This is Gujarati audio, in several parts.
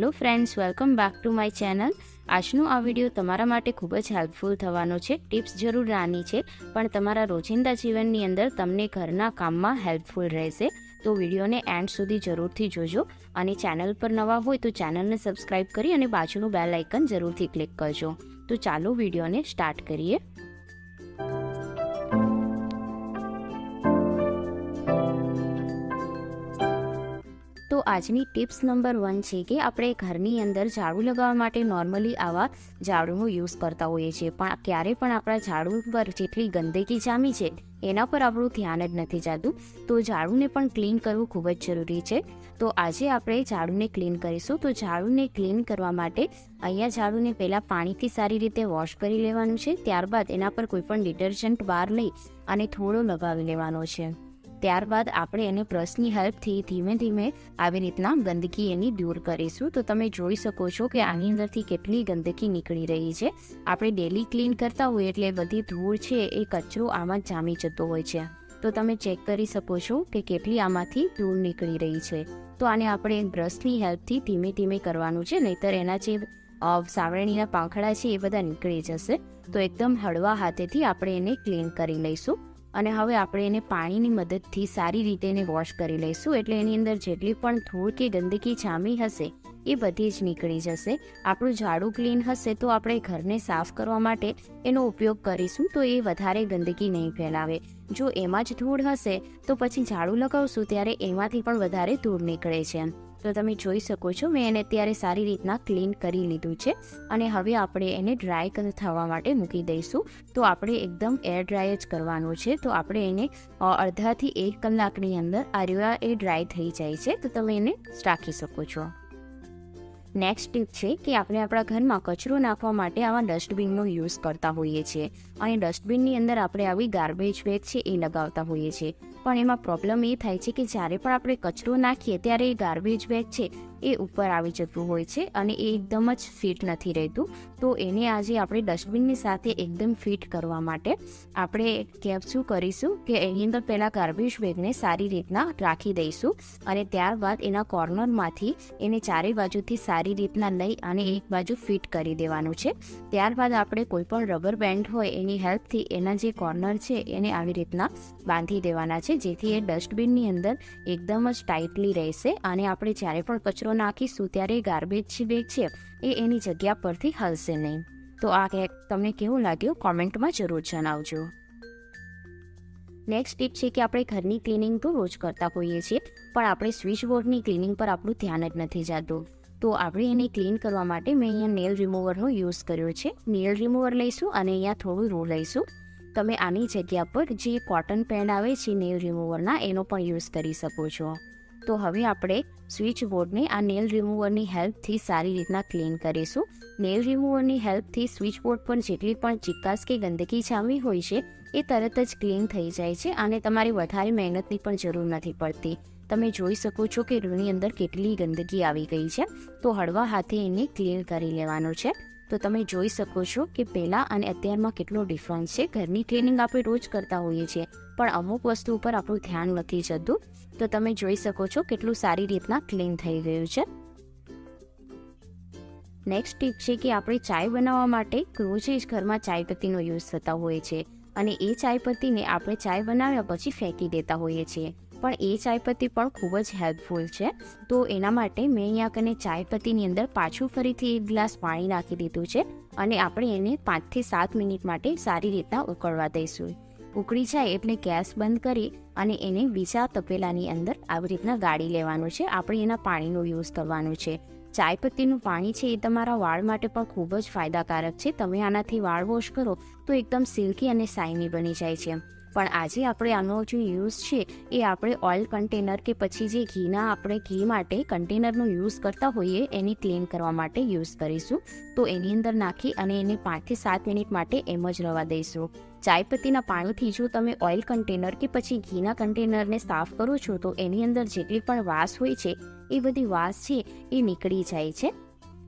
Hello friends, welcome back to my channel. આજનો આ વીડિયો તમારા માટે ખૂબ જ હેલ્પફુલ થવાનો છે. ટિપ્સ જરૂર નાની છે, પણ તમારા રોજિંદા જીવનની અંદર તમને ઘરના કામમાં હેલ્પફુલ રહેશે. તો વિડીયોને એન્ડ સુધી જરૂરથી જોજો. અને ચેનલ પર નવા હોય તો ચેનલને સબસ્ક્રાઇબ કરી અને બાજુનું બેલ આઇકન જરૂરથી ક્લિક કરજો. તો ચાલો વિડીયોને સ્ટાર્ટ કરીએ. આજની ટિપ્સ નંબર વન છે કે આપણે ઘરની અંદર ઝાડુ લગાવવા માટે નોર્મલી આવા ઝાડુનો યુઝ કરતા હોઈએ છીએ. પણ ક્યારે પણ આપણા ઝાડુ પર જેટલી ગંદકી જામી છે, એના પર આપણું ધ્યાન જ નથી જતું. તો ઝાડુને પણ ક્લીન કરવું ખૂબ જ જરૂરી છે. તો આજે આપણે ઝાડુને ક્લીન કરીશું. તો ઝાડુને ક્લીન કરવા માટે અહીંયા ઝાડુને પહેલાં પાણીથી સારી રીતે વોશ કરી લેવાનું છે. ત્યારબાદ એના પર કોઈપણ ડિટર્જન્ટ બહાર લઈ અને થોડો લગાવી લેવાનો છે. ત્યારબાદ આપણે એને બ્રશની હેલ્પથી ધીમે ધીમે આવી રીતના ગંદકી એની દૂર કરીશું. તો તમે જોઈ શકો છો કે આની અંદરથી કેટલી ગંદકી નીકળી રહી છે. આપણે ડેલી ક્લીન કરતા હોઈએ એટલે બધી ધૂળ છે એ કચરો આમાં જામી જતો હોય છે. તો તમે ચેક કરી શકો છો કે કેટલી આમાંથી ધૂળ નીકળી રહી છે. તો આને આપણે બ્રશની હેલ્પથી ધીમે ધીમે કરવાનું છે, નહીતર એના જે સાવરણીના પાંખડા છે એ બધા નીકળી જશે. તો એકદમ હળવા હાથેથી આપણે એને ક્લીન કરી લઈશું. અને હવે આપણે એને પાણીની મદદથી સારી રીતે એને વોશ કરી લઈશું. એટલે એની અંદર જેટલી પણ ધૂળ કે ગંદકી જામી હશે, એ બધી જ નીકળી જશે. આપણું ઝાડુ ક્લીન હશે તો આપણે ઘરને સાફ કરવા માટે એનો ઉપયોગ કરીશું તો એ વધારે ગંદકી નહીં ફેલાવે. જો એમાં જ ધૂળ હશે, તો પછી ઝાડુ લગાવશું ત્યારે એમાંથી પણ વધારે ધૂળ નીકળે છે. તો તમે જોઈ શકો છો, મેં એને અત્યારે સારી રીતના ક્લીન કરી લીધું છે અને હવે આપણે એને ડ્રાય થવા માટે મૂકી દઈશું. તો આપણે એકદમ એર ડ્રાય જ કરવાનું છે. તો આપણે એને અડધાથી એક કલાકની અંદર આર્યુઆ એ ડ્રાય થઈ જાય છે. તો તમે એને રાખી શકો છો. નેક્સ્ટ ટીપ છે કે આપણે આપણા ઘરમાં કચરો નાખવા માટે આવા ડસ્ટબિનનો યુઝ કરતા હોઈએ છીએ. અને ડસ્ટબિનની અંદર આપણે આવી ગાર્બેજ બેગ છે એ લગાવતા હોઈએ છીએ. પણ એમાં પ્રોબ્લેમ એ થાય છે કે જ્યારે પણ આપણે કચરો નાખીએ ત્યારે એ ગાર્બેજ બેગ છે. એ ઉપર આવી જતું હોય છે અને એ એકદમ જ ફિટ નથી રહેતું. તો એને આજે આપણે ડસ્ટબિનની સાથે એકદમ ફિટ કરવા માટે આપણે કેપ શું કરીશું કે એની અંદર પહેલાં ગાર્બેજ બેગને સારી રીતના રાખી દઈશું અને ત્યારબાદ એના કોર્નરમાંથી એને ચારે બાજુથી સારી રીતના લઈ અને એક બાજુ ફિટ કરી દેવાનું છે. ત્યારબાદ આપણે કોઈ પણ રબર બેન્ડ હોય એની હેલ્પથી એના જે કોર્નર છે એને આવી રીતના બાંધી દેવાના છે જેથી એ ડસ્ટબિનની અંદર એકદમ જ ટાઇટલી રહેશે અને આપણે જ્યારે પણ કચરો નાખીશું ત્યારે ગાર્બેજ બેગ છે. એ એની જગ્યા પરથી હલશે નહીં. તો આ કેક તમને કેવું લાગ્યું? કોમેન્ટમાં જરૂર જણાવજો. નેક્સ્ટ ટીપ છે કે આપણે ઘરની ક્લિનિંગ તો રોજ કરતા હોઈએ છીએ, પણ આપણે સ્વિચ બોર્ડની ક્લિનિંગ પર આપણું ધ્યાન જ નથી જતું. તો આપણે એને ક્લીન કરવા માટે મેં અહીંયા નેલ રિમૂવરનો યુઝ કર્યો છે. નેલ રિમૂવર લઈશું અને અહીંયા થોડું રૂ લઈશું. તમે આની જગ્યા પર જે કોટન પેન આવે છે નેલ રિમૂવરના એનો પણ યુઝ કરી શકો છો. તો હવે આપણે સ્વિચ બોર્ડને આ નેલ રિમૂવરની હેલ્પથી સારી રીતના ક્લીન કરીશું. નેલ રિમૂવરની હેલ્પથી સ્વિચ બોર્ડ પર જેટલી પણ ચિકાસ કે ગંદકી જામી હોય છે, એ તરત જ ક્લીન થઈ જાય છે અને તમારે વધારે મહેનતની પણ જરૂર નથી પડતી. તમે જોઈ શકો છો કે રૂની અંદર કેટલી ગંદકી આવી ગઈ છે. તો હળવા હાથે એને ક્લીન કરી લેવાનો છે. તો તમે જોઈ શકો છો કે પહેલાં અને અત્યારમાં કેટલો ડિફરન્સ છે. ઘરની ક્લિનિંગ આપણે રોજ કરતા હોઈએ છીએ. પણ અમુક વસ્તુ ઉપર આપણું ધ્યાન નથી જતું. તો તમે જોઈ શકો છો કેટલું સારી રીતના ક્લીન થઈ ગયું છે. નેક્સ્ટ ટીપ છે કે આપણે ચાય બનાવવા માટે રોજ જ ઘરમાં ચાય પત્તીનો યુઝ થતા હોય છે. અને એ ચાય પત્તીને આપણે ચાય બનાવ્યા પછી ફેંકી દેતા હોઈએ છીએ. પણ એ ચાય પત્તી પણ ખૂબ જ હેલ્પફુલ છે. તો એના માટે મેં અહીંયા કને ચાય પત્તીની અંદર પાછું ફરીથી એક ગ્લાસ પાણી નાખી દીધું છે. અને આપણે એને પાંચથી સાત મિનિટ માટે સારી રીતના ઉકળવા દઈશું. ઉકળી જાય એટલે ગેસ બંધ કરી અને એને બીજા તપેલાની અંદર આવી રીતના ગાળી લેવાનું છે. આપણે એના પાણીનો યુઝ કરવાનો છે. ચાય પત્તીનું પાણી છે એ તમારા વાળ માટે પણ ખૂબ જ ફાયદાકારક છે. તમે આનાથી વાળ વોશ કરો તો એકદમ સિલ્કી અને સાઇની બની જાય છે. પણ આજે આપણે આનો જે યુઝ છે, એ આપણે ઓઇલ કન્ટેનર કે પછી જે ઘીના આપણે ઘી માટે કન્ટેનરનો યુઝ કરતા હોઈએ, એની ક્લીન કરવા માટે યુઝ કરીશું. તો એની અંદર નાખી અને એને પાંચથી સાત મિનિટ માટે એમ જ રવા દઈશું. ચાય પત્તીના પાણીથી જો તમે ઓઇલ કન્ટેનર કે પછી ઘીના કન્ટેનરને સાફ કરો છો, તો એની અંદર જેટલી પણ વાસ હોય છે, એ બધી વાસ છે, એ નીકળી જાય છે.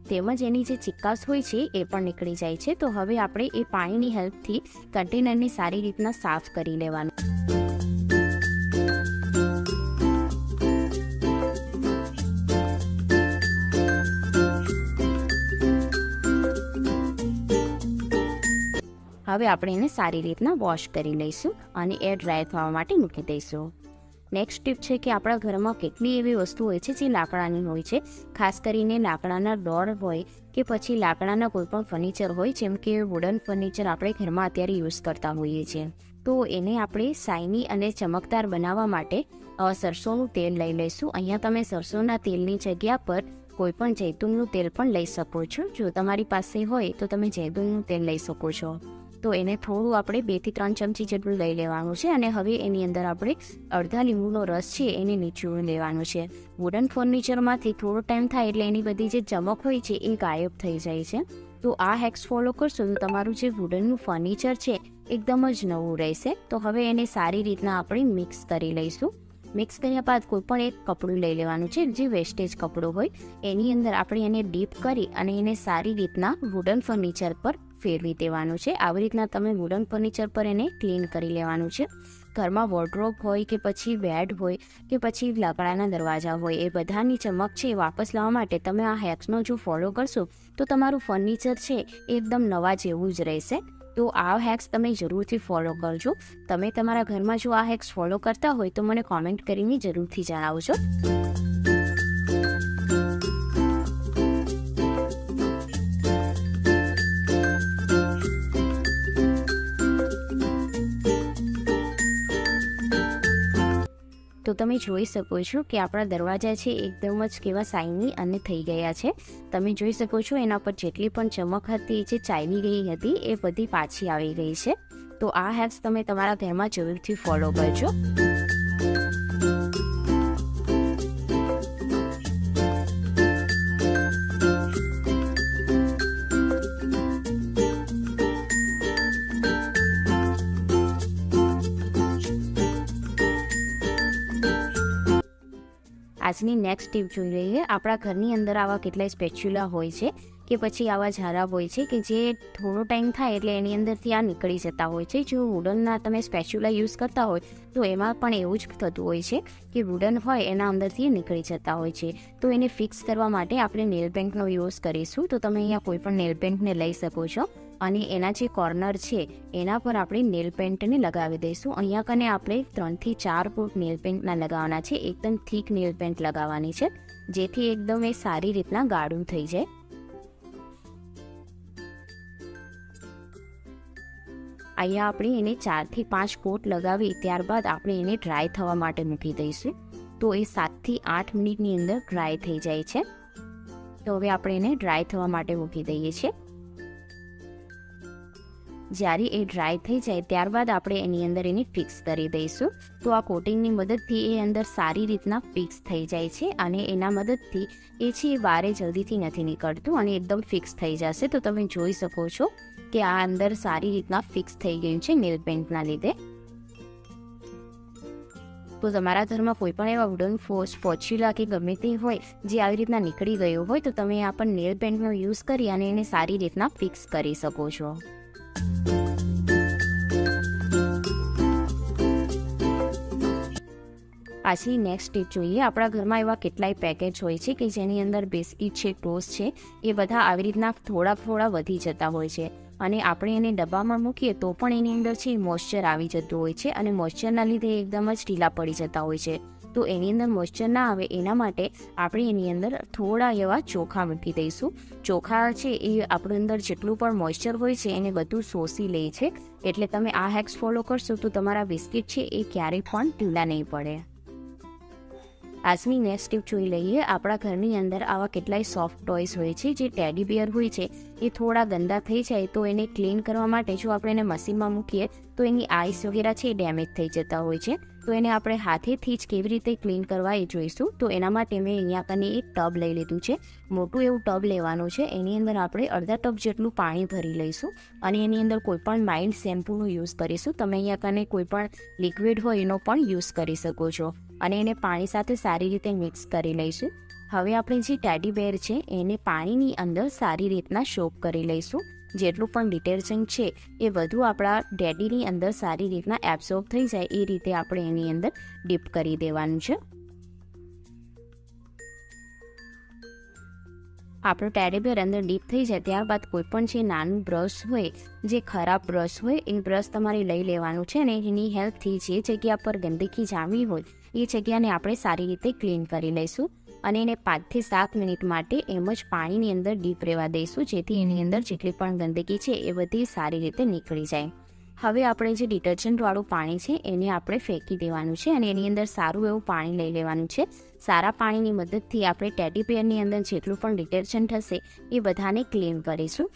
તેમજ એની જે ચિક્કાસ હોય છે એ પણ નીકળી જાય છે. તો હવે આપણે એ પાણીની હેલ્પથી કન્ટેનરને સારી રીતના સાફ કરી લેવાનું. હવે આપણે એને સારી રીતના વોશ કરી લઈશું અને એ ડ્રાય થવા માટે મૂકી દઈશું. નેક્સ્ટ ટીપ છે કે આપણા ઘરમાં કેટલી એવી વસ્તુ હોય છે જે લાકડાની હોય છે. ખાસ કરીને લાકડાના ડોર હોય કે પછી લાકડાના કોઈ પણ ફર્નિચર હોય જેમ કે વુડન ફર્નિચર આપણે ઘરમાં અત્યારે યુઝ કરતા હોઈએ છીએ. તો એને આપણે સાઇની અને ચમકદાર બનાવવા માટે સરસોનું તેલ લઈ લઈશું. અહીંયા તમે સરસોના તેલની જગ્યા પર કોઈપણ જૈતુનનું તેલ પણ લઈ શકો છો. જો તમારી પાસે હોય તો તમે જૈતુનનું તેલ લઈ શકો છો. તો એને થોડું આપણે બેથી ત્રણ ચમચી જેટલું લઈ લેવાનું છે અને હવે એની અંદર આપણે અડધા લીંબુનો રસ છે એને નીચોવી લેવાનું છે. વુડન ફર્નિચરમાંથી થોડો ટાઈમ થાય એટલે એની બધી જે ચમક હોય છે એ ગાયબ થઈ જાય છે. તો આ હેક્સ ફોલો કરશો તો તમારું જે વુડનનું ફર્નિચર છે એકદમ જ નવું રહેશે. તો હવે એને સારી રીતના આપણે મિક્સ કરી લઈશું. મિક્સ કર્યા બાદ કોઈ પણ એક કપડું લઈ લેવાનું છે. જે વેસ્ટેજ કપડું હોય, એની અંદર આપણે એને ડીપ કરી અને એને સારી રીતના વુડન ફર્નિચર પર ફેરવી દેવાનું છે. આવી રીતના તમે વુડન ફર્નિચર પર એને ક્લીન કરી લેવાનું છે. ઘરમાં વોર્ડરોબ હોય કે પછી બેડ હોય કે પછી લાકડાના દરવાજા હોય, એ બધાની ચમક છે વાપસ લાવવા માટે તમે આ હેક્સનો જો ફોલો કરશો, તો તમારું ફર્નિચર છે એકદમ નવા જેવું જ રહેશે. તો આ હેક્સ તમે જરૂરથી ફોલો કરજો. તમે તમારા ઘરમાં જો આ હેક્સ ફોલો કરતા હોય તો મને કોમેન્ટ કરીને જરૂરથી જણાવજો. તો તમે જોઈ શકો છો કે આપણા દરવાજા છે એકદમ જ કેવા સાઈની અને થઈ ગયા છે. તમે જોઈ શકો છો એના પર જેટલી પણ ચમક હતી જે ચાલી ગઈ હતી એ બધી પાછી આવી ગઈ છે. તો આ હેપ્સ તમે તમારા ઘરમાં જરૂરથી ફોલો કરજો. આજની નેક્સ્ટ ટીપ જોઈ રહીએ આપણા ઘરની અંદર આવા કેટલાય સ્પેચ્યુલા હોય છે કે પછી આવા ઝારા હોય છે કે જે થોડો ટાઈમ થાય એટલે એની અંદરથી આ નીકળી જતા હોય છે. જો વુડનના તમે સ્પેચ્યુલા યુઝ કરતા હોય, તો એમાં પણ એવું જ થતું હોય છે કે વુડન હોય એના અંદરથી નીકળી જતા હોય છે. તો એને ફિક્સ કરવા માટે આપણે નેલ પેન્ટનો યુઝ કરીશું. તો તમે અહીંયા કોઈ પણ નેલ પેન્ટને લઈ શકો છો. અને એના જે કોર્નર છે, એના પર આપણે નેલ પેન્ટને લગાવી દઈશું. અહીંયા કને આપણે ત્રણથી ચાર ફૂટ નેલ પેન્ટના લગાવવાના છે. એકદમ થીક નેલ પેન્ટ લગાવવાની છે, જેથી એકદમ એ સારી રીતના ગાળું થઈ જાય. અહીંયા આપણે એને ચારથી પાંચ કોટ લગાવી, ત્યારબાદ આપણે એને ડ્રાય થવા માટે મૂકી દઈશું. તો એ સાતથી આઠ મિનિટની અંદર ડ્રાય થઈ જાય છે. તો હવે આપણે એને ડ્રાય થવા માટે મૂકી દઈએ છીએ. જ્યારે એ ડ્રાય થઈ જાય, ત્યારબાદ આપણે એની અંદર એને ફિક્સ કરી દઈશું. તો આ કોટિંગની મદદથી એ અંદર સારી રીતના ફિક્સ થઈ જાય છે અને એના મદદથી એ છે એ બારે જલ્દીથી નથી નીકળતું અને એકદમ ફિક્સ થઈ જશે. તો તમે જોઈ શકો છો કે આ અંદર સારી રીતના ફિક્સ થઈ ગયું છે નેલ પેન્ટના લીધે. તો તમારા ઘરમાં કોઈ પણ એવા વુડન ફોર્સ પોચ્યુલા કે ગમે તે હોય, જે આવી રીતના નીકળી ગયો હોય, તો તમે આ પણ નેલ પેન્ટનો યુઝ કરી અને એને સારી રીતના ફિક્સ કરી શકો છો. પાછી નેક્સ્ટ સ્ટેપ જોઈએ. આપણા ઘરમાં એવા કેટલાય પેકેજ હોય છે કે જેની અંદર બિસ્કિટ છે ટોસ્ટ છે, એ બધા આવી રીતના થોડા થોડા વધી જતા હોય છે. અને આપણે એને ડબ્બામાં મૂકીએ તો પણ એની અંદર છે મોઇશ્ચર આવી જતું હોય છે અને મોઇશ્ચરના લીધે એકદમ જ ઢીલા પડી જતા હોય છે. તો એની અંદર મોઇશ્ચર ના આવે એના માટે આપણે એની અંદર થોડા એવા ચોખા મૂકી દઈશું. ચોખા છે એ આપણી અંદર જેટલું પણ મોઇશ્ચર હોય છે એને બધું શોષી લે છે. એટલે તમે આ હેક્સ ફોલો કરશો તો તમારા બિસ્કિટ છે એ ક્યારેય પણ ઢીલા નહીં પડે. આજની નેક્સ્ટ ટીપ જોઈ લઈએ. આપણા ઘરની અંદર આવા કેટલાય સોફ્ટ ટોયસ હોય છે જે ટેડી બિયર હોય છે. એ થોડા ગંદા થઈ જાય તો એને ક્લીન કરવા માટે જો આપણે એને મશીનમાં મૂકીએ તો એની આઈસ વગેરે છે એ ડેમેજ થઈ જતા હોય છે. તો એને આપણે હાથેથી જ કેવી રીતે ક્લીન કરવા એ જોઈશું. તો એના માટે મેં અહીંયા કને એક ટબ લઈ લીધું છે. મોટું એવું ટબ લેવાનું છે. એની અંદર આપણે અડધા ટબ જેટલું પાણી ભરી લઈશું અને એની અંદર કોઈપણ માઇલ્ડ શેમ્પૂનો યુઝ કરીશું. તમે અહીંયા કને કોઈપણ લિક્વિડ હોય એનો પણ યુઝ કરી શકો છો. અને એને પાણી સાથે સારી રીતે મિક્સ કરી લઈશું. હવે આપણે જે ટેડી બેર છે એને પાણીની અંદર સારી રીતના શોપ કરી લઈશું. જેટલું પણ ડિટર્જન્ટ છે, એ બધું આપણા ડેડીની અંદર સારી રીતના એબ્સોર્બ થઈ જાય, એ રીતે આપણે એની અંદર ડીપ કરી દેવાનું છે. આપણો ટેડીબેર અંદર ડીપ થઈ જાય, ત્યારબાદ કોઈ પણ જે નાનું બ્રશ હોય, જે ખરાબ બ્રશ હોય, એ બ્રશ તમારે લઈ લેવાનું છે અને એની હેલ્પથી જે જગ્યા પર ગંદકી જામી હોય, એ જગ્યાને આપણે સારી રીતે ક્લીન કરી લઈશું. અને એને પાંચથી સાત મિનિટ માટે એમ જ પાણીની અંદર ડીપ રહેવા દઈશું જેથી એની અંદર જેટલી પણ ગંદકી છે એ બધી સારી રીતે નીકળી જાય. હવે આપણે જે ડિટર્જન્ટવાળું પાણી છે એને આપણે ફેંકી દેવાનું છે અને એની અંદર સારું એવું પાણી લઈ લેવાનું છે. સારા પાણીની મદદથી આપણે ટેડી પેયરની અંદર જેટલું પણ ડિટર્જન્ટ હશે એ બધાને ક્લીન કરીશું.